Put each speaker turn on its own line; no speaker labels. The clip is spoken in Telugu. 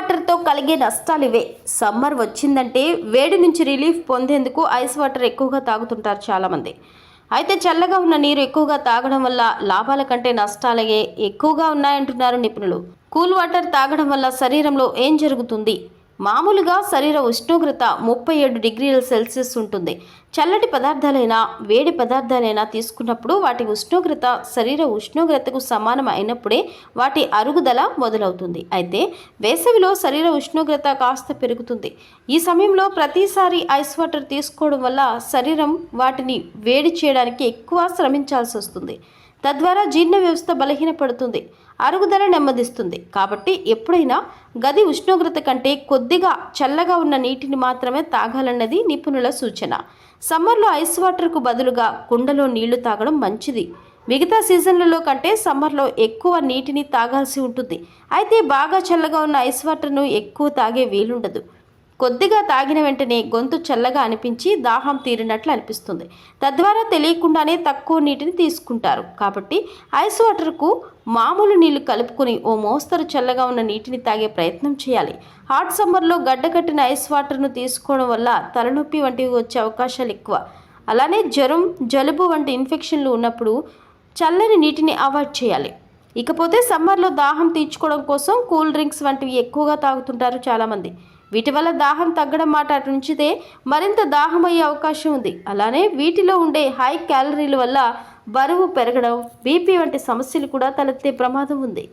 వాటర్తో కలిగే నష్టాలు ఇవే. సమ్మర్ వచ్చిందంటే వేడి నుంచి రిలీఫ్ పొందేందుకు ఐస్ వాటర్ ఎక్కువగా తాగుతుంటారు చాలామంది. అయితే చల్లగా ఉన్న నీరు ఎక్కువగా తాగడం వల్ల లాభాల కంటే నష్టాలయే ఎక్కువగా ఉన్నాయంటున్నారు నిపుణులు. కూల్ వాటర్ తాగడం వల్ల శరీరంలో ఏం జరుగుతుంది? మామూలుగా శరీర ఉష్ణోగ్రత ముప్పై ఏడు డిగ్రీల సెల్సియస్ ఉంటుంది. చల్లటి పదార్థాలైనా వేడి పదార్థాలైనా తీసుకున్నప్పుడు వాటి ఉష్ణోగ్రత శరీర ఉష్ణోగ్రతకు సమానం అయినప్పుడే వాటి అరుగుదల మొదలవుతుంది. అయితే వేసవిలో శరీర ఉష్ణోగ్రత కాస్త పెరుగుతుంది. ఈ సమయంలో ప్రతిసారి ఐస్ వాటర్ తీసుకోవడం వల్ల శరీరం వాటిని వేడి చేయడానికి ఎక్కువ శ్రమించాల్సి వస్తుంది. తద్వారా జీర్ణ వ్యవస్థ బలహీనపడుతుంది అరుగుదల నెమ్మదిస్తుంది. కాబట్టి ఎప్పుడైనా గది ఉష్ణోగ్రత కంటే కొద్దిగా చల్లగా ఉన్న నీటిని మాత్రమే తాగాలన్నది నిపుణుల సూచన. సమ్మర్లో ఐస్ వాటర్కు బదులుగా కుండలో నీళ్ళు తాగడం మంచిది. మిగతా సీజన్లలో కంటే సమ్మర్లో ఎక్కువ నీటిని తాగాల్సి ఉంటుంది. అయితే బాగా చల్లగా ఉన్న ఐస్ వాటర్ను ఎక్కువ తాగే వీలుండదు. కొద్దిగా తాగిన వెంటనే గొంతు చల్లగా అనిపించి దాహం తీరినట్లు అనిపిస్తుంది. తద్వారా తెలియకుండానే తక్కువ నీటిని తీసుకుంటారు. కాబట్టి ఐస్ వాటర్కు మామూలు నీళ్ళు కలుపుకొని ఓ మోస్తరు చల్లగా ఉన్న నీటిని తాగే ప్రయత్నం చేయాలి. హాట్ సమ్మర్లో గడ్డకట్టిన ఐస్ వాటర్ను తీసుకోవడం వల్ల తలనొప్పి వంటివి వచ్చే అవకాశాలు ఎక్కువ. అలానే జ్వరం జలుబు వంటి ఇన్ఫెక్షన్లు ఉన్నప్పుడు చల్లని నీటిని అవాయిడ్ చేయాలి. ఇకపోతే సమ్మర్లో దాహం తీర్చుకోవడం కోసం కూల్ డ్రింక్స్ వంటివి ఎక్కువగా తాగుతుంటారు చాలామంది. వీటి వల్ల దాహం తగ్గడం మాట అటు నుంచితే మరింత దాహం అయ్యే అవకాశం ఉంది. అలానే వీటిలో ఉండే హై క్యాలరీల వల్ల బరువు పెరగడం బీపీ వంటి సమస్యలు కూడా తలెత్తే ప్రమాదం ఉంది.